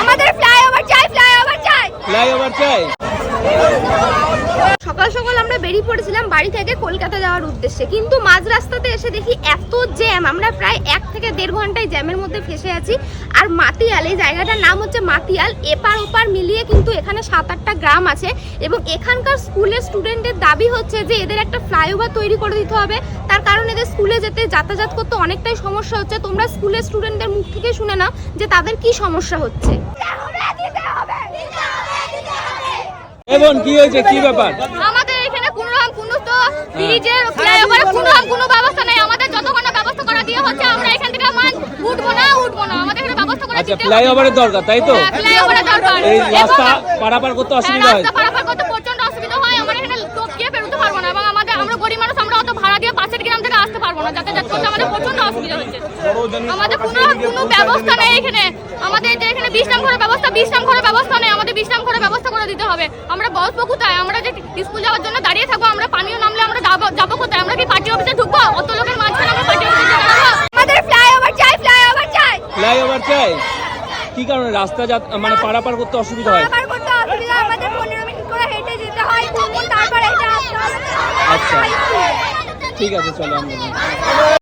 আমাদের ফ্লাইওভার চাই ফ্লাইওভার চাই। ফ্লাইওভার চাই। সকাল সকাল আমরা বেরিয়ে পড়েছিলাম বাড়ি থেকে কলকাতা যাওয়ার উদ্দেশ্যে। কিন্তু মাঝ রাস্তাতে এসে দেখি এত জ্যাম, আমরা প্রায় এক থেকে দেড় ঘন্টায় জ্যামের মধ্যে ফেসে আছি। আর মাতিয়াল, এই জায়গাটার নাম হচ্ছে মাতিয়াল, এপার ওপার মিলিয়ে কিন্তু এখানে সাত আটটা গ্রাম আছে এবং এখানকার স্কুলের স্টুডেন্টের দাবি হচ্ছে যে এদের একটা ফ্লাইওভার তৈরি করে দিতে হবে। তার কারণ এদের স্কুলে যেতে, যাতায়াত করতে অনেকটাই সমস্যা হচ্ছে। তোমরা স্কুলের স্টুডেন্টদের মুখ থেকে শুনে নাও যে তাদের কি সমস্যা হচ্ছে। এবং কি হয়েছে? কি ব্যাপার? আমাদের এখানে কোনো রকম কোনো তো ব্রিজের ফ্লাইওভারে কোনো রকম কোনো ব্যবস্থা নেই। আমাদের যতক্ষণ না ব্যবস্থা করা দিয়ে হচ্ছে আমরা এখান থেকে মান উঠবো না উঠবো না। আমাদের এখানে ব্যবস্থা করে আচ্ছা ফ্লাইওভারের দরকার তাই তো? হ্যাঁ, ফ্লাইওভারের দরকার। এই রাস্তা পারাপার করতে হ্যাঁ, অসুবিধা হয়। রাস্তা পারাপার করতে প্রচণ্ড অসুবিধা হয়। আমরা এখানে পারব না এবং আমাদের আমরা গরিব মানুষ আমরা অত ভাড়া দিয়ে পাশের গ্রাম থেকে আসতে পারব না। যাতায়াত করতে আমাদের প্রচণ্ড অসুবিধা হচ্ছে। আমাদের কোনো কোনো ব্যবস্থা নেই এখানে। আমাদের যে এখানে বিশ্রাম ঘরের ব্যবস্থা বিশ্রাম ঘরের ব্যবস্থা নেই। আমাদের বিশ্রাম ঘরের ব্যবস্থা করে দিতে হবে। আমরা বসবো কোথায়? আমরা যে স্কুল যাওয়ার জন্য দাঁড়িয়ে থাকব আমরা পানীয় নামলে আমরা যাব যাব কোথায়? আমরা কি পার্টি অফিসে ঢুকবো? অত লোকের মাঝখানে আমরা পার্টি অফিসে আমাদের ফ্লাইওভার চাই ফ্লাইওভার চাই। ফ্লাইওভার চাই? কি কারণে? রাস্তা যা মানে পারাপার করতে অসুবিধা হয়? পারাপার করতে অসুবিধা আমাদের পনেরো মিনিট করে হেঁটে যেতে হয়। তারপর হবে। আচ্ছা। ঠিক আছে চলো আমরা